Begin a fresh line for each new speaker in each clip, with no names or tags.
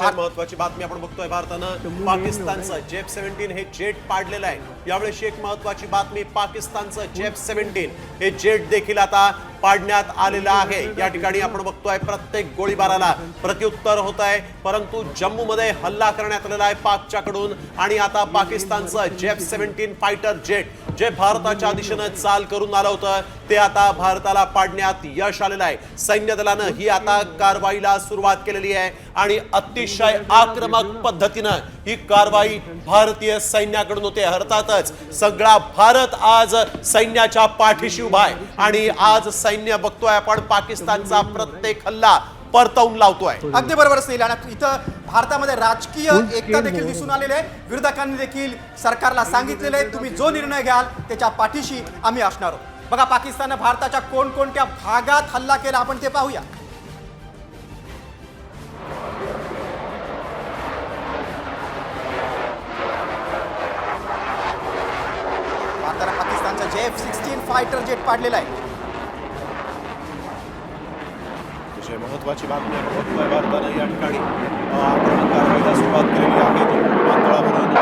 अतिशय महत्वाची बातमी आपण बघतोय भारतानं पाकिस्तानचं जेफ सेव्हन्टीन हे जेट पाडलेलं आहे. यावेळेस एक महत्वाची बातमी पाकिस्तानचं जेफ सेव्हन्टीन हे जेट देखील आता पाडण्यात आलेलं आहे. या ठिकाणी आपण बघतोय प्रत्येक गोळीबाराला प्रत्युत्तर होत आहे परंतु जम्मू मध्ये हल्ला करण्यात आलेला आहे पाकच्याकडून. आणि आता पाकिस्तानचं जेफ सेव्हन्टीन फायटर जेट जे भारताच्या दिशेनं चाल करून आलं होतं ते आता भारताला पाडण्यात यश आलेलं आहे. सैन्य दलानं ही आता कारवाईला सुरुवात केलेली आहे. आणि अतिशय आक्रमक पद्धतीनं ही कारवाई भारतीय सैन्याकडून होते. अर्थातच सगळा भारत आज सैन्याच्या पाठीशी उभा आहे. आणि आज सैन्य बघतोय आपण पाकिस्तानचा प्रत्येक हल्ला परतवून लावतोय.
अगदी बरोबर असतील आणि इथं भारतामध्ये राजकीय एकता देखील दिसून आलेली आहे. विरोधकांनी देखील सरकारला सांगितलेलं आहे तुम्ही जो निर्णय घ्याल त्याच्या पाठीशी आम्ही असणार आहोत. बघा पाकिस्ताननं भारताच्या कोणकोणत्या भागात हल्ला केला आपण ते पाहूया. भारतानं पाकिस्तानचं जे एफ सिक्स्टीन फायटर जेट पाडलेलं आहे.
अतिशय महत्वाची बातमी आपण बघतोय भारतानं या ठिकाणी अ, आक्रमक कारवाईला सुरुवात केलेली आहे विमानतळावरून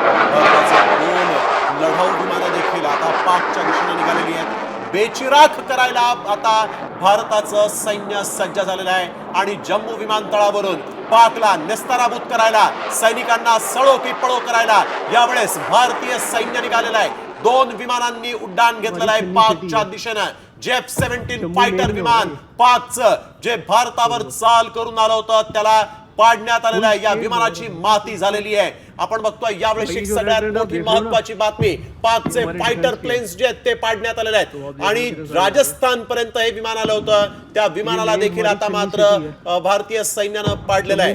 दोन लढाऊ विमानं देखील आता पाकच्या दिशेने निघालेली आहेत बेचिराख करायला आता भारताचं सैन्य सज्ज झालेलं आहे आणि जम्मू विमानतळावरून पाकला नेस्ताराभूत करायला सैनिकांना सळो की पळो करायला यावेळेस भारतीय सैन्य निघालेलं आहे दोन विमानांनी उड्डाण घेतलेलं आहे पाकच्या दिशेनं जेफ सेव्हन्टीन फायटर विमान पाकचं जे भारतावर चाल करून आलं होतं त्याला पाडण्यात आलेलं आहे. या विमानाची माती झालेली आहे. आपण बघतोय यावेळेस सगळ्यात मोठी महत्वाची बातमी पाकचे फायटर प्लेन्स जे आहेत ते पाडण्यात आलेले आहेत. आणि राजस्थान पर्यंत हे विमान आलं होतं. त्या विमानाला देखील आता मात्र भारतीय सैन्यानं पाडलेलं आहे.